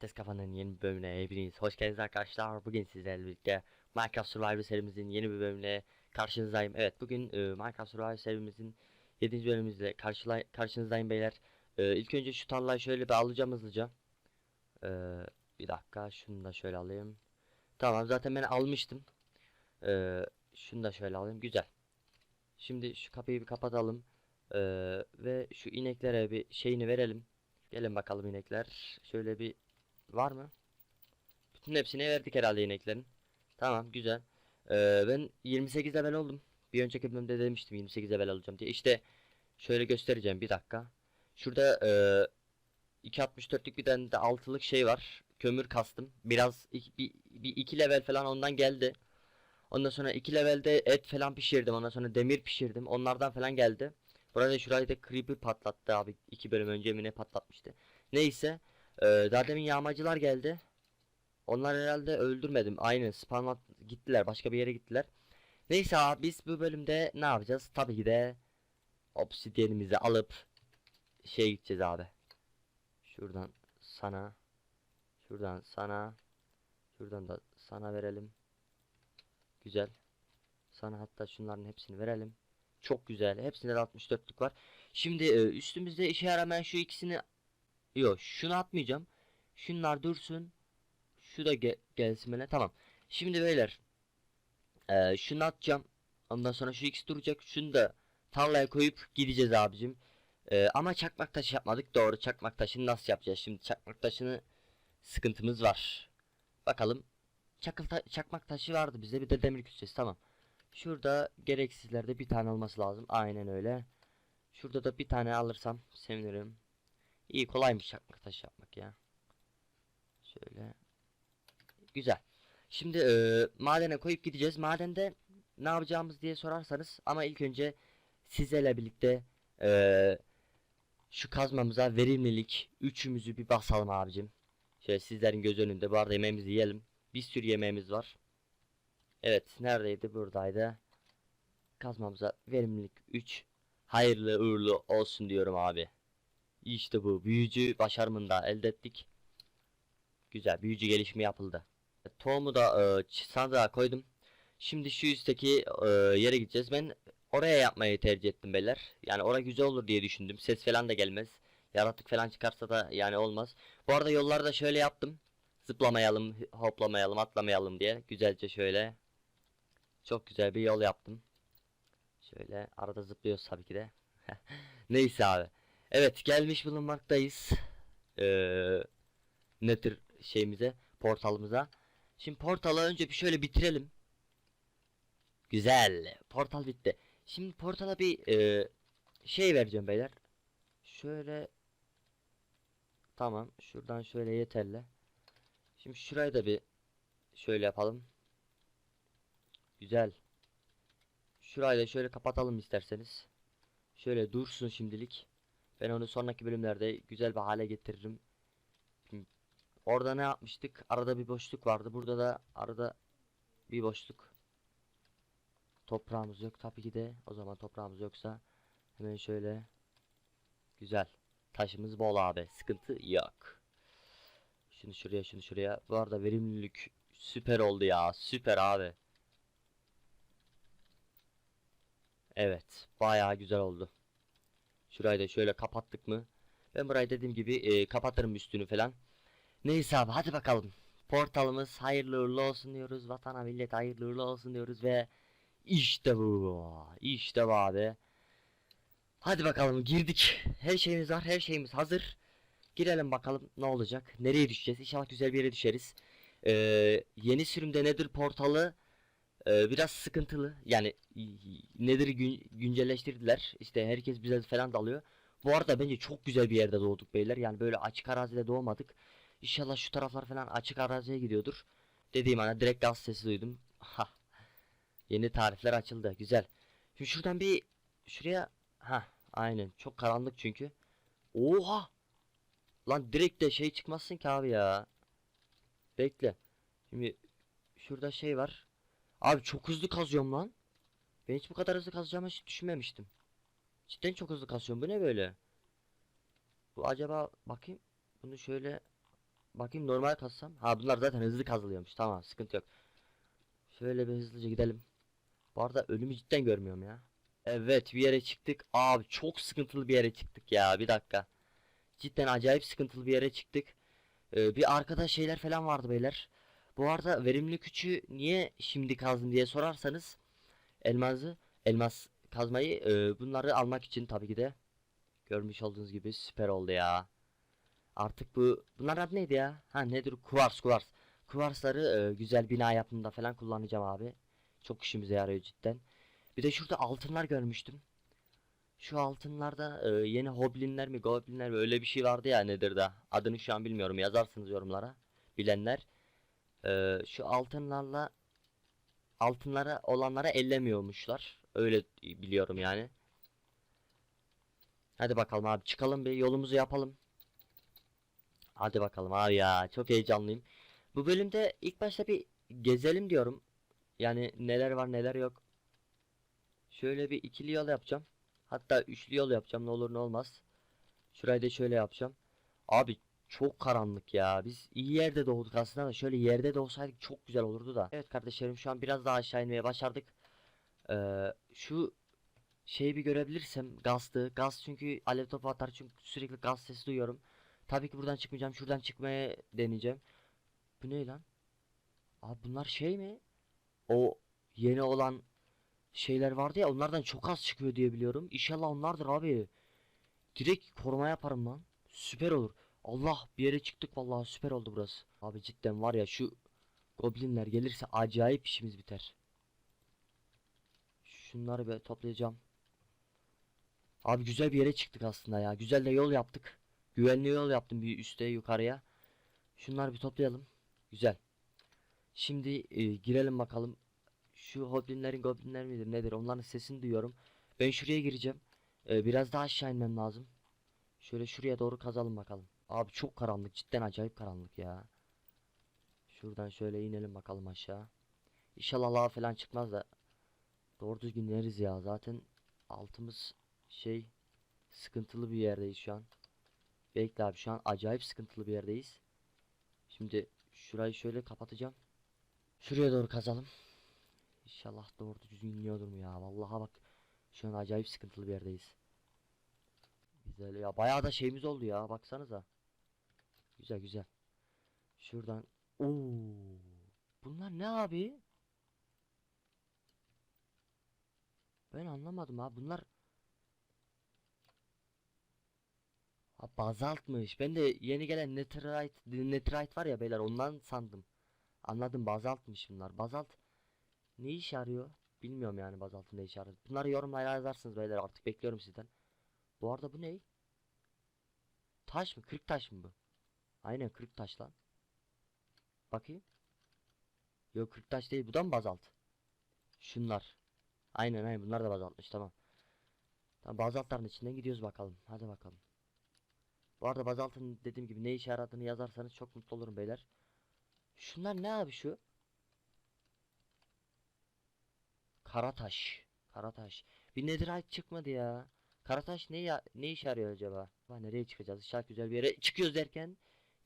Patates Kafa'nın yeni bölümüne hepiniz hoş geldiniz arkadaşlar. Bugün sizlerle birlikte Minecraft Survivor serimizin yeni bir bölümüne karşınızdayım. Evet bugün e, Minecraft Survivor serimizin 7. bölümümüzle karşınızdayım beyler. E, ilk önce şu tarlayı şöyle bir alacağım hızlıca. E, bir dakika şunu da şöyle alayım. Tamam zaten ben almıştım. E, şunu da şöyle alayım güzel. Şimdi şu kapıyı bir kapatalım. E, ve şu ineklere bir şeyini verelim. Gelin bakalım inekler. Şöyle bir var mı? Bütün hepsini verdik herhalde ineklerin. Tamam güzel. Ee, ben 28 level oldum. Bir önceki bölümde demiştim 28 level alacağım diye. İşte şöyle göstereceğim bir dakika. Şurada e, 2.64'lük bir tane de altılık şey var. Kömür kastım. Biraz iki, bir, bir iki level falan ondan geldi. Ondan sonra 2 levelde et falan pişirdim. Ondan sonra demir pişirdim. Onlardan falan geldi. Burada şurayı da creeper patlattı abi. iki bölüm önce mi ne patlatmıştı. Neyse. Ee, daha demin yağmacılar geldi. Onlar herhalde öldürmedim. Aynı spawn'a gittiler. Başka bir yere gittiler. Neyse abi biz bu bölümde ne yapacağız? Tabii ki de obsidyenimizi alıp şey gideceğiz abi. Şuradan sana. Şuradan sana. Şuradan da sana verelim. Güzel. Sana hatta şunların hepsini verelim. Çok güzel. Hepsinde de 64'lük var. Şimdi e, üstümüzde işe yaramayan şu ikisini Yok şunu atmayacağım. Şunlar dursun. Şu da ge gelsin bana. Tamam. Şimdi beyler. E, şunu atacağım. Ondan sonra şu ikisi duracak. Şunu da tarlaya koyup gideceğiz abicim. E, ama çakmak taşı yapmadık. Doğru çakmak taşını nasıl yapacağız? Şimdi çakmak taşını sıkıntımız var. Bakalım. Çakıl ta çakmak taşı vardı bizde. Bir de demir küçüğüz. Tamam. Şurada gereksizlerde bir tane olması lazım. Aynen öyle. Şurada da bir tane alırsam sevinirim. İyi kolaymış taş yapmak ya. Şöyle. Güzel. Şimdi e, madene koyup gideceğiz. Madende ne yapacağımız diye sorarsanız ama ilk önce sizlerle birlikte e, şu kazmamıza verimlilik üçümüzü bir basalım abicim. Şöyle sizlerin göz önünde bu arada yemeğimizi yiyelim. Bir sürü yemeğimiz var. Evet neredeydi buradaydı. Kazmamıza verimlilik 3 hayırlı uğurlu olsun diyorum abi. İşte bu büyücü başarımını da elde ettik. Güzel büyücü gelişimi yapıldı. Tohumu da e, sandığa koydum. Şimdi şu üstteki e, yere gideceğiz. Ben oraya yapmayı tercih ettim beyler. Yani oraya güzel olur diye düşündüm. Ses falan da gelmez. Yaratık falan çıkarsa da yani olmaz. Bu arada yolları da şöyle yaptım. Zıplamayalım, hoplamayalım, atlamayalım diye. Güzelce şöyle. Çok güzel bir yol yaptım. Şöyle arada zıplıyoruz tabii ki de. Neyse abi. Evet gelmiş bulunmaktayız. Ee, nedir şeyimize portalımıza. Şimdi portalı önce bir şöyle bitirelim. Güzel. Portal bitti. Şimdi portala bir e, şey vereceğim beyler. Şöyle Tamam. Şuradan şöyle yeterli. Şimdi şurayı da bir şöyle yapalım. Güzel. Şurayı da şöyle kapatalım isterseniz. Şöyle dursun şimdilik. Ben onu sonraki bölümlerde güzel bir hale getiririm. Orada ne yapmıştık? Arada bir boşluk vardı. Burada da arada bir boşluk. Toprağımız yok tabii ki de. O zaman toprağımız yoksa hemen şöyle güzel. Taşımız bol abi. Sıkıntı yok. Şunu şuraya şunu şuraya. Bu arada verimlilik süper oldu ya. Süper abi. Evet. Bayağı güzel oldu. Şurayı da şöyle kapattık mı? Ben burayı dediğim gibi e, kapatırım üstünü falan. Neyse abi hadi bakalım. Portalımız hayırlı uğurlu olsun diyoruz. Vatana millet hayırlı uğurlu olsun diyoruz ve işte bu. İşte bu abi. Hadi bakalım girdik. Her şeyimiz var. Her şeyimiz hazır. Girelim bakalım ne olacak. Nereye düşeceğiz? İnşallah güzel bir yere düşeriz. Ee, yeni sürümde nedir portalı? Ee, biraz sıkıntılı. Yani nedir gün, güncelleştirdiler. İşte herkes bize falan dalıyor. Bu arada bence çok güzel bir yerde doğduk beyler. Yani böyle açık arazide doğmadık. İnşallah şu taraflar falan açık araziye gidiyordur. Dediğim ana direkt gaz sesi duydum. Ha. Yeni tarifler açıldı. Güzel. Şimdi şuradan bir şuraya ha aynen çok karanlık çünkü. Oha! Lan direkt de şey çıkmazsın ki abi ya. Bekle. Şimdi şurada şey var. Abi çok hızlı kazıyorum lan. Ben hiç bu kadar hızlı kazacağımı hiç düşünmemiştim. Cidden çok hızlı kazıyorum. Bu ne böyle? Bu acaba bakayım. Bunu şöyle bakayım normal kazsam. Ha bunlar zaten hızlı kazılıyormuş. Tamam sıkıntı yok. Şöyle bir hızlıca gidelim. Bu arada önümü cidden görmüyorum ya. Evet bir yere çıktık. Abi çok sıkıntılı bir yere çıktık ya. Bir dakika. Cidden acayip sıkıntılı bir yere çıktık. Ee, bir arkada şeyler falan vardı beyler. Bu arada verimli küçüğü niye şimdi kazdım diye sorarsanız elması elmas kazmayı e, bunları almak için tabii ki de görmüş olduğunuz gibi süper oldu ya. Artık bu bunlar adı neydi ya? Ha nedir? Kuvars kuvars. Kuvarsları e, güzel bina yapımında falan kullanacağım abi. Çok işimize yarıyor cidden. Bir de şurada altınlar görmüştüm. Şu altınlarda e, yeni hoblinler mi goblinler mi öyle bir şey vardı ya nedir da. Adını şu an bilmiyorum yazarsınız yorumlara. Bilenler. E, şu altınlarla altınlara olanlara ellemiyormuşlar. Öyle biliyorum yani. Hadi bakalım abi çıkalım bir yolumuzu yapalım. Hadi bakalım abi ya çok heyecanlıyım. Bu bölümde ilk başta bir gezelim diyorum. Yani neler var neler yok. Şöyle bir ikili yol yapacağım. Hatta üçlü yol yapacağım ne olur ne olmaz. Şurayı da şöyle yapacağım. Abi çok karanlık ya. Biz iyi yerde doğduk aslında da şöyle yerde doğsaydık çok güzel olurdu da. Evet kardeşlerim şu an biraz daha aşağı inmeye başardık. Ee, şu şeyi bir görebilirsem gazdı. Gaz çünkü alev topu atar çünkü sürekli gaz sesi duyuyorum. Tabii ki buradan çıkmayacağım. Şuradan çıkmaya deneyeceğim. Bu ne lan? Abi bunlar şey mi? O yeni olan şeyler vardı ya onlardan çok az çıkıyor diye biliyorum. İnşallah onlardır abi. Direkt koruma yaparım lan. Süper olur. Allah bir yere çıktık vallahi süper oldu burası. Abi cidden var ya şu goblinler gelirse acayip işimiz biter. Şunları bir toplayacağım. Abi güzel bir yere çıktık aslında ya. Güzel de yol yaptık. Güvenli yol yaptım bir üste yukarıya. Şunları bir toplayalım. Güzel. Şimdi e, girelim bakalım. Şu hoblinlerin goblinler midir nedir onların sesini duyuyorum. Ben şuraya gireceğim. E, biraz daha aşağı inmem lazım. Şöyle şuraya doğru kazalım bakalım. Abi çok karanlık cidden acayip karanlık ya. Şuradan şöyle inelim bakalım aşağı. İnşallah lava falan çıkmaz da. Doğru düzgün ineriz ya zaten altımız şey sıkıntılı bir yerdeyiz şu an. Bekle abi şu an acayip sıkıntılı bir yerdeyiz. Şimdi şurayı şöyle kapatacağım. Şuraya doğru kazalım. İnşallah doğru düzgün iniyordur mu ya. Vallahi bak şu an acayip sıkıntılı bir yerdeyiz. Güzel ya bayağı da şeyimiz oldu ya baksanıza. Güzel güzel. Şuradan. Oo. Bunlar ne abi? Ben anlamadım abi bunlar Ha bazaltmış. Ben de yeni gelen netherite, netherite var ya beyler ondan sandım. Anladım bazaltmış bunlar. Bazalt ne iş yarıyor? Bilmiyorum yani bazaltın ne iş yarıyor. Bunları yorumlara yazarsınız beyler artık bekliyorum sizden. Bu arada bu ne? Taş mı? Kırık taş mı bu? Aynen kırık taş lan. Bakayım. Yok kırık taş değil bu da mı bazalt? Şunlar. Aynen aynen bunlar da bazaltmış tamam. Tamam bazaltların içinden gidiyoruz bakalım. Hadi bakalım. Bu arada bazaltın dediğim gibi ne işe yaradığını yazarsanız çok mutlu olurum beyler. Şunlar ne abi şu? Karataş. Karataş. Bir netherite çıkmadı ya. Karataş ne ya ne işe yarıyor acaba? Ha, nereye çıkacağız? İnşallah güzel bir yere çıkıyoruz derken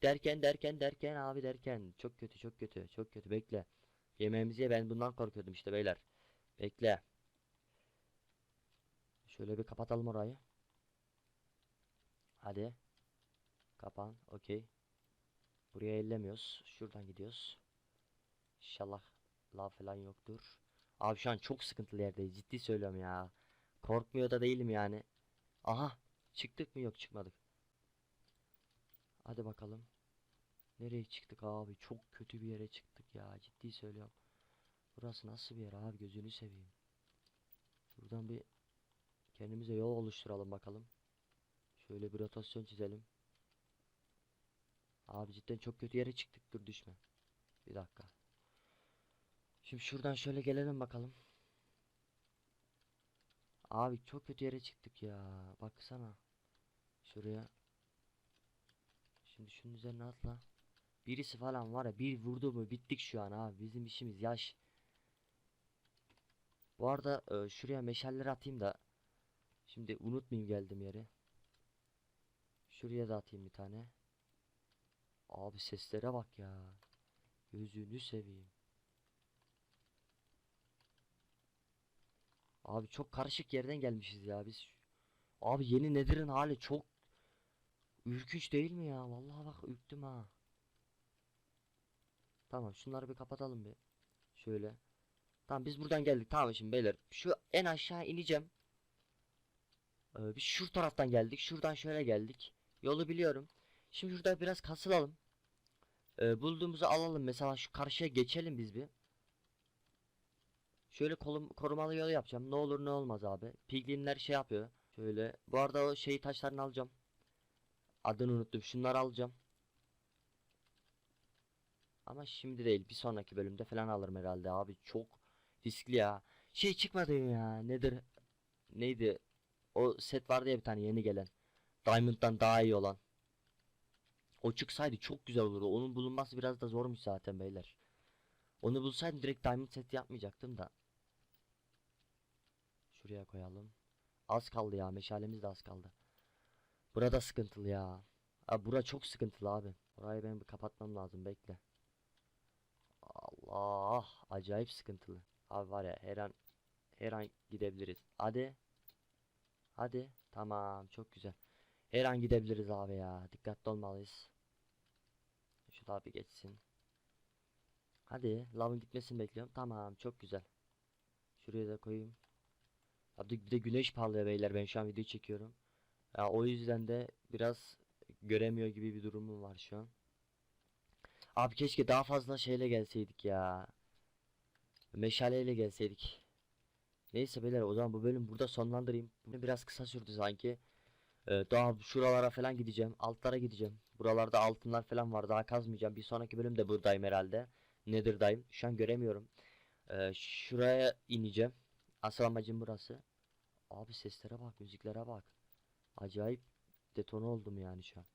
derken derken derken abi derken çok kötü çok kötü çok kötü bekle. Yemeğimizi ye ben bundan korkuyordum işte beyler. Bekle. Şöyle bir kapatalım orayı. Hadi. Kapan. Okey. Buraya ellemiyoruz. Şuradan gidiyoruz. İnşallah lav falan yoktur. Abi şu an çok sıkıntılı yerdeyiz. Ciddi söylüyorum ya. Korkmuyor da değilim yani. Aha. Çıktık mı? Yok çıkmadık. Hadi bakalım. Nereye çıktık abi? Çok kötü bir yere çıktık ya. Ciddi söylüyorum. Burası nasıl bir yer abi? Gözünü seveyim. Buradan bir kendimize yol oluşturalım bakalım. Şöyle bir rotasyon çizelim. Abi cidden çok kötü yere çıktık. Dur düşme. Bir dakika. Şimdi şuradan şöyle gelelim bakalım. Abi çok kötü yere çıktık ya. Baksana. Şuraya. Şimdi şunun üzerine atla. Birisi falan var ya bir vurdu mu bittik şu an abi. Bizim işimiz yaş. Bu arada e, şuraya meşalleri atayım da. Şimdi unutmayayım geldim yeri. Şuraya da atayım bir tane. Abi seslere bak ya. Gözünü seveyim. Abi çok karışık yerden gelmişiz ya biz. Abi yeni Nether'ın hali çok ürkünç değil mi ya? Vallahi bak ürktüm ha. Tamam şunları bir kapatalım bir. Şöyle. Tamam biz buradan geldik. Tamam şimdi beyler. Şu en aşağı ineceğim. Ee, biz şu taraftan geldik. Şuradan şöyle geldik. Yolu biliyorum. Şimdi şurada biraz kasılalım. Ee, bulduğumuzu alalım. Mesela şu karşıya geçelim biz bir. Şöyle kolum, korumalı yolu yapacağım. Ne olur ne olmaz abi. Piglinler şey yapıyor. Şöyle. Bu arada o şey taşlarını alacağım. Adını unuttum. Şunları alacağım. Ama şimdi değil. Bir sonraki bölümde falan alırım herhalde abi. Çok riskli ya. Şey çıkmadı ya. Nedir? Neydi? O set vardı ya bir tane yeni gelen. Diamond'dan daha iyi olan. O çıksaydı çok güzel olurdu. Onun bulunması biraz da zormuş zaten beyler. Onu bulsaydım direkt Diamond seti yapmayacaktım da. Şuraya koyalım. Az kaldı ya. Meşalemiz de az kaldı. Burada sıkıntılı ya. Abi bura çok sıkıntılı abi. Burayı ben bir kapatmam lazım. Bekle. Allah. Acayip sıkıntılı. Abi var ya her an her an gidebiliriz. Hadi. Hadi. Tamam. Çok güzel. Her an gidebiliriz abi ya. Dikkatli olmalıyız. Şu da bir geçsin. Hadi. Lavın gitmesini bekliyorum. Tamam. Çok güzel. Şuraya da koyayım. Abi bir de güneş parlıyor beyler. Ben şu an video çekiyorum. Ya o yüzden de biraz göremiyor gibi bir durumum var şu an. Abi keşke daha fazla şeyle gelseydik ya. Meşaleyle gelseydik. Neyse beyler o zaman bu bölüm burada sonlandırayım. Biraz kısa sürdü sanki. Ee, daha şuralara falan gideceğim. Altlara gideceğim. Buralarda altınlar falan var. Daha kazmayacağım. Bir sonraki bölümde buradayım herhalde. Nether'dayım. Şu an göremiyorum. Ee, şuraya ineceğim. Asıl amacım burası. Abi seslere bak, müziklere bak. Acayip detone oldum yani şu an.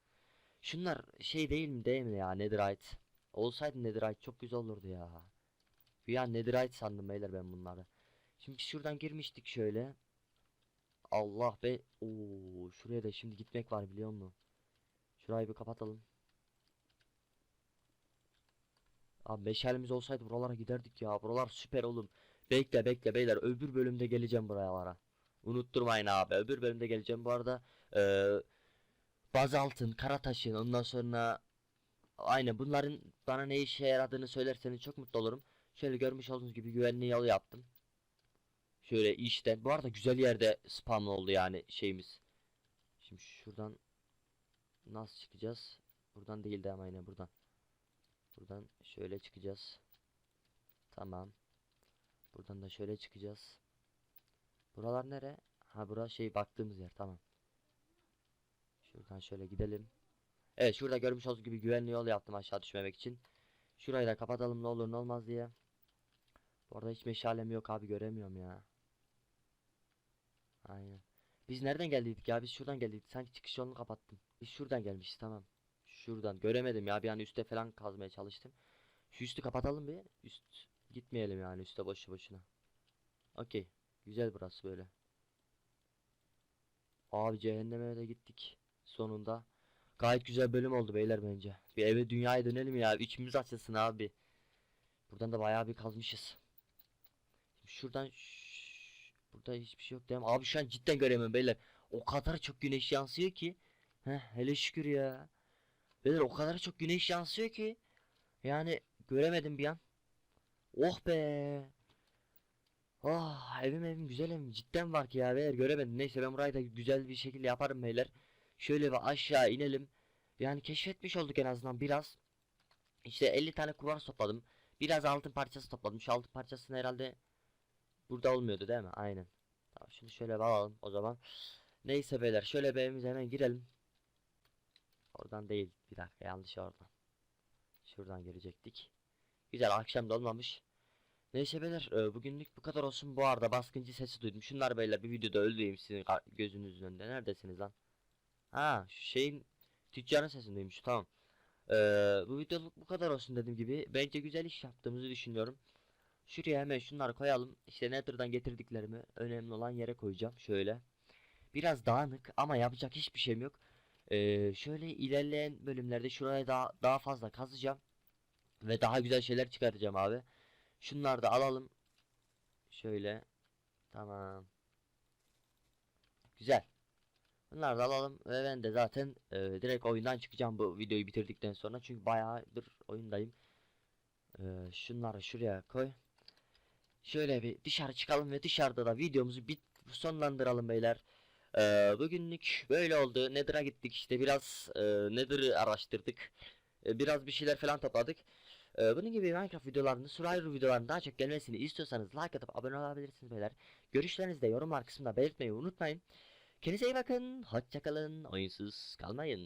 Şunlar şey değil mi değil mi ya Netherite? Olsaydı Netherite çok güzel olurdu ya. An Netherite sandım beyler ben bunları. Şimdi şuradan girmiştik şöyle. Allah be. Oo, şuraya da şimdi gitmek var biliyor musun? Şurayı bir kapatalım. Abi meşalemiz olsaydı buralara giderdik ya. Buralar süper oğlum. Bekle bekle beyler. Öbür bölümde geleceğim buralara. Unutturmayın abi. Öbür bölümde geleceğim. Bu arada eee bazaltın, karataşın ondan sonra aynen bunların bana ne işe yaradığını söylerseniz çok mutlu olurum. Şöyle görmüş olduğunuz gibi güvenli yolu yaptım. Şöyle işten. Bu arada güzel yerde spam oldu yani şeyimiz. Şimdi şuradan nasıl çıkacağız? Buradan değil de ama yine buradan. Buradan şöyle çıkacağız. Tamam. Buradan da şöyle çıkacağız. Buralar nere? Ha bura şey baktığımız yer tamam. Şuradan şöyle gidelim. Evet şurada görmüş olduğunuz gibi güvenli yol yaptım aşağı düşmemek için. Şurayı da kapatalım ne olur ne olmaz diye. Bu arada hiç meşalem yok abi göremiyorum ya. Aynen. Biz nereden geldiydik ya? Biz şuradan geldik. Sanki çıkış yolunu kapattım. Biz şuradan gelmişiz tamam. Şuradan göremedim ya bir an üstte falan kazmaya çalıştım. Şu üstü kapatalım bir. Üst gitmeyelim yani üstte boşu boşuna. Okey. Güzel burası böyle. Abi cehenneme de gittik. Sonunda. Gayet güzel bölüm oldu beyler bence. Bir eve dünyaya dönelim ya. İçimiz açılsın abi. Buradan da bayağı bir kazmışız. Şimdi şuradan burada hiçbir şey yok değil mi? Abi şu an cidden göremiyorum beyler. O kadar çok güneş yansıyor ki. Heh, hele şükür ya. Beyler o kadar çok güneş yansıyor ki. Yani göremedim bir an. Oh be. Ah evim evim güzel evim cidden var ki ya beyler göremedim. Neyse ben burayı da güzel bir şekilde yaparım beyler. Şöyle bir aşağı inelim. Yani keşfetmiş olduk en azından biraz. İşte 50 tane kuvars topladım. Biraz altın parçası topladım. Şu altın parçasını herhalde burada olmuyordu değil mi? Aynen. Tamam şimdi şöyle bir alalım o zaman. Neyse beyler şöyle bir evimize hemen girelim. Oradan değil. Bir dakika yanlış oradan. Şuradan girecektik. Güzel akşam da olmamış. Neyse beyler e, bugünlük bu kadar olsun. Bu arada baskıncı sesi duydum. Şunlar beyler bir videoda öldüreyim sizin gözünüzün önünde. Neredesiniz lan? Ha şu şeyin tüccarın sesini duymuş tamam. Ee, bu videoluk bu kadar olsun dediğim gibi. Bence güzel iş yaptığımızı düşünüyorum. Şuraya hemen şunları koyalım. İşte Nether'dan getirdiklerimi önemli olan yere koyacağım. Şöyle. Biraz dağınık ama yapacak hiçbir şeyim yok. Ee, şöyle ilerleyen bölümlerde şuraya daha daha fazla kazacağım ve daha güzel şeyler çıkartacağım abi. Şunları da alalım. Şöyle. Tamam. Güzel. Bunları da alalım ve ben de zaten e, direkt oyundan çıkacağım bu videoyu bitirdikten sonra çünkü bayağıdır oyundayım. E, şunları şuraya koy. Şöyle bir dışarı çıkalım ve dışarıda da videomuzu bit sonlandıralım beyler. E, bugünlük böyle oldu. Nether'a gittik işte biraz e, Nether'ı araştırdık. E, biraz bir şeyler falan topladık. E, bunun gibi Minecraft videolarını, Survivor videolarının daha çok gelmesini istiyorsanız like atıp abone olabilirsiniz beyler. Görüşlerinizi de yorumlar kısmında belirtmeyi unutmayın. Kendinize iyi bakın. Hoşçakalın. Oyunsuz kalmayın.